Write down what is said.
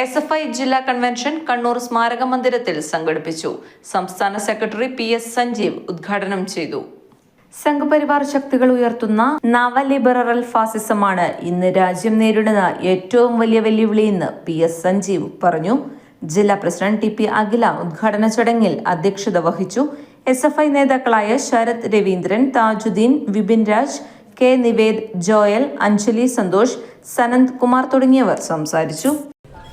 S F I ജില്ലാ convention Kannur സ്മാരക മന്ദിരത്തിൽ സംഘടിപ്പിച്ചു. സംസ്ഥാന സെക്രട്ടറി പി എസ് സഞ്ജീവ് ഉദ്ഘാടനം ചെയ്തു. സംഘപരിവാർ ശക്തികൾ ഉയർത്തുന്ന നവലിബറൽ ഫാസിസമാണ് ഇന്ന് രാജ്യം നേരിടുന്ന ഏറ്റവും വലിയ വെല്ലുവിളിയെന്ന് പി എസ് സഞ്ജീവ് പറഞ്ഞു. ജില്ലാ പ്രസിഡന്റ് ടി പി അഖില ഉദ്ഘാടന ചടങ്ങിൽ അധ്യക്ഷത വഹിച്ചു. എസ് എഫ് ഐ നേതാക്കളായ ശരത് രവീന്ദ്രൻ താജുദ്ദീൻ വിപിൻ രാജ് കെ നിവേദ് ജോയൽ അഞ്ജലി സന്തോഷ് സനന്ത് കുമാർ തുടങ്ങിയവർ സംസാരിച്ചു.